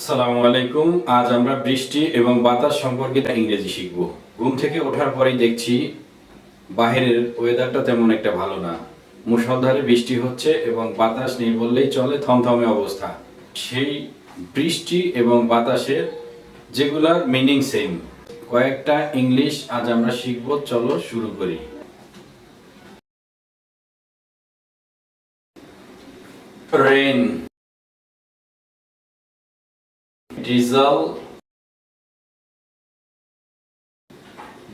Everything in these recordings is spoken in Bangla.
সালামু আলাইকুম। আজ আমরা বৃষ্টি এবং বাতাস ইংরেজি শিখব। ঘুম থেকে ওঠার পরেই দেখছি বাইরের ওয়েদারটা তেমন একটা ভালো না। বৃষ্টি হচ্ছে এবং বাতাস নেই বললেই চলে থমথমে অবস্থা। সেই বৃষ্টি এবং বাতাসের যেগুলার মিনিং সেম কয়েকটা ইংলিশ আজ আমরা শিখব, চলো শুরু করি। রেন ডিজেল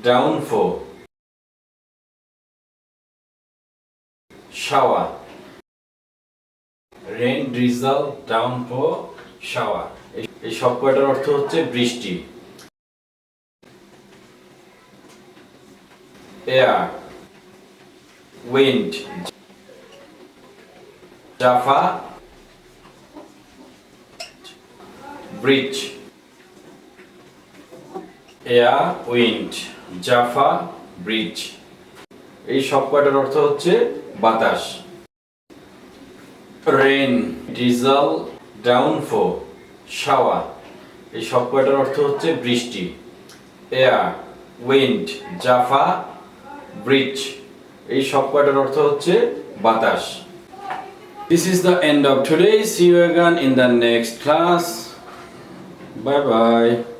ডাউন ফো শাওয়া রেন ডিজাল ডাউন ফো শাওয়া এই সব সবকটার অর্থ হচ্ছে বৃষ্টি। Air wind zephyr breeze. Air wind, zephyr breeze. এই সব কয়টার অর্থ হচ্ছে বাতাস। রেন ডিজেল ডাউনফো শাওয়া এই সব কয়টার অর্থ হচ্ছে বৃষ্টি। Air wind, zephyr breeze. এই সব কয়টার অর্থ হচ্ছে বাতাস। This is the end of today. See you again in the next class. Bye bye.